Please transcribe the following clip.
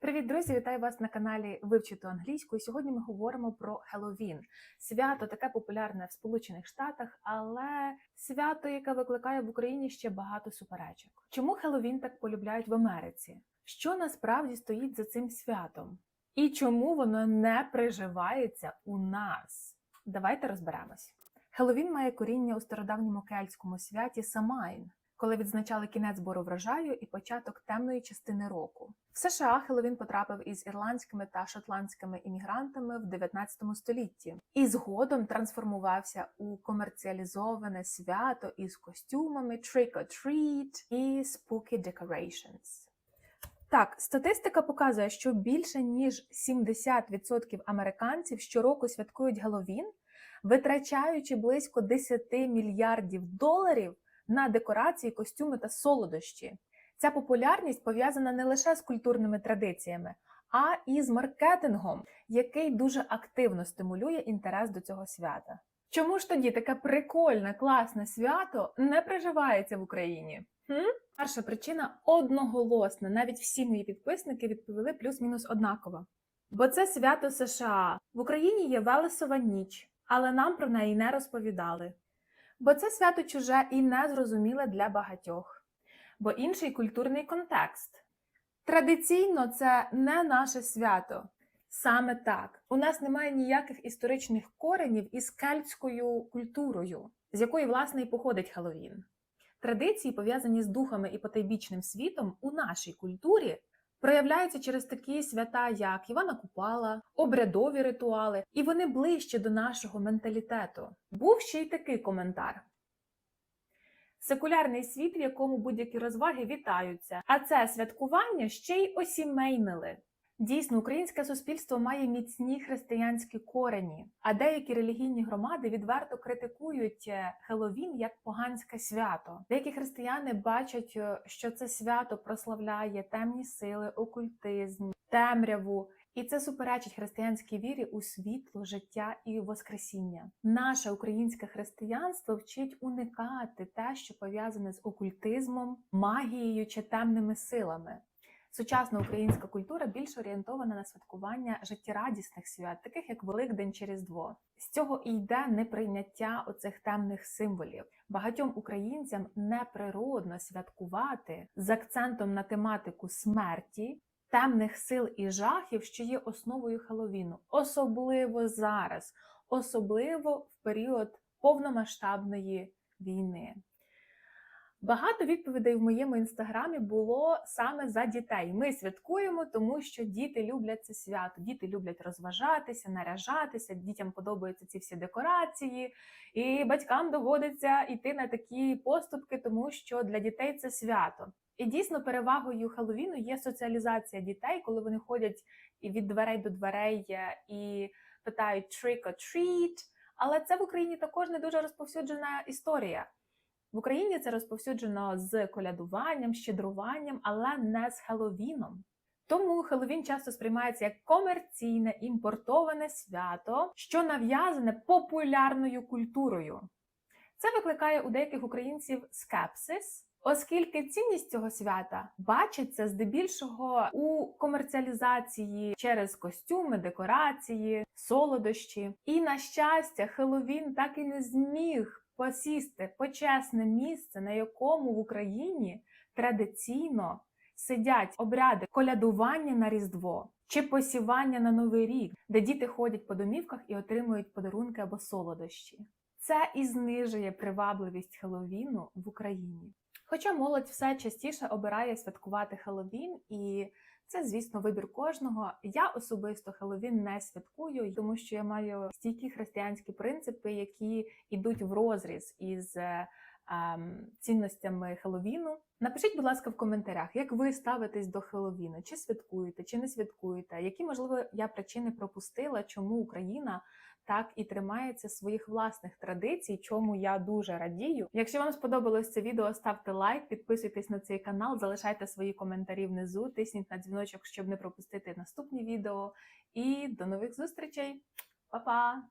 Привіт, друзі! Вітаю вас на каналі Вивчити англійську. Сьогодні ми говоримо про Хеллоуін. Свято таке популярне в Сполучених Штатах, але свято, яке викликає в Україні ще багато суперечок. Чому Хеллоуін так полюбляють в Америці? Що насправді стоїть за цим святом? І чому воно не приживається у нас? Давайте розберемось. Хеллоуін має коріння у стародавньому кельтському святі Самайн, коли відзначали кінець збору врожаю і початок темної частини року. В США Хеллоуін потрапив із ірландськими та шотландськими іммігрантами в 19 столітті і згодом трансформувався у комерціалізоване свято із костюмами Trick or Treat і Spooky Decorations. Так, статистика показує, що більше ніж 70% американців щороку святкують Геловін, витрачаючи близько 10 мільярдів доларів на декорації, костюми та солодощі. Ця популярність пов'язана не лише з культурними традиціями, а і з маркетингом, який дуже активно стимулює інтерес до цього свята. Чому ж тоді таке прикольне, класне свято не приживається в Україні? Хм? Перша причина одноголосна. Навіть всі мої підписники відповіли плюс-мінус однаково. Бо це свято США. В Україні є Велесова ніч, але нам про неї не розповідали. Бо це свято чуже і незрозуміле для багатьох, бо інший культурний контекст. Традиційно це не наше свято. Саме так, у нас немає ніяких історичних коренів із кельтською культурою, з якої власне і походить Хеллоуін. Традиції, пов'язані з духами і потайбічним світом, у нашій культурі проявляються через такі свята, як Івана Купала, обрядові ритуали, і вони ближче до нашого менталітету. Був ще й такий коментар. Секулярний світ, в якому будь-які розваги вітаються, а це святкування ще й осімейнили. Дійсно, українське суспільство має міцні християнські корені, а деякі релігійні громади відверто критикують е, Хеловін як поганське свято. Деякі християни бачать, е, що це свято прославляє темні сили, окультизм, темряву. І це суперечить християнській вірі у світло, життя і воскресіння. Наше українське християнство вчить уникати те, що пов'язане з окультизмом, магією чи темними силами. Сучасна українська культура більш орієнтована на святкування життєрадісних свят, таких як Великдень чи Різдво. З цього і йде неприйняття оцих темних символів. Багатьом українцям неприродно святкувати з акцентом на тематику смерті, темних сил і жахів, що є основою Хеловіну, особливо зараз, особливо в період повномасштабної війни. Багато відповідей в моєму інстаграмі було саме за дітей. Ми святкуємо, тому що діти люблять це свято. Діти люблять розважатися, наряжатися, дітям подобаються ці всі декорації, і батькам доводиться йти на такі поступки, тому що для дітей це свято. І дійсно перевагою Хеллоуіну є соціалізація дітей, коли вони ходять від дверей до дверей е, і питають trick or treat. Але це в Україні також не дуже розповсюджена історія. В Україні це розповсюджено з колядуванням, щедруванням, але не з Хеловіном. Тому Хеловін часто сприймається як комерційне імпортоване свято, що нав'язане популярною культурою. Це викликає у деяких українців скепсис, оскільки цінність цього свята бачиться здебільшого у комерціалізації через костюми, декорації, солодощі. І, на щастя, Хеловін так і не зміг посісти почесне місце, на якому в Україні традиційно сидять обряди колядування на Різдво чи посівання на Новий рік, де діти ходять по домівках і отримують подарунки або солодощі. Це і знижує привабливість Хеловіну в Україні. Хоча молодь все частіше обирає святкувати Хеллоуін, і це, звісно, вибір кожного. Я особисто Хеллоуін не святкую, тому що я маю стійкі християнські принципи, які йдуть в розріз із ем, цінностями Хеллоуіну. Напишіть, будь ласка, в коментарях, як ви ставитесь до Хеллоуіну, чи святкуєте, чи не святкуєте, які можливо я причини пропустила, чому Україна так і тримається своїх власних традицій, чому я дуже радію. Якщо вам сподобалось це відео, ставте лайк, підписуйтесь на цей канал, залишайте свої коментарі внизу, тисніть на дзвіночок, щоб не пропустити наступні відео. І до нових зустрічей, Па-па!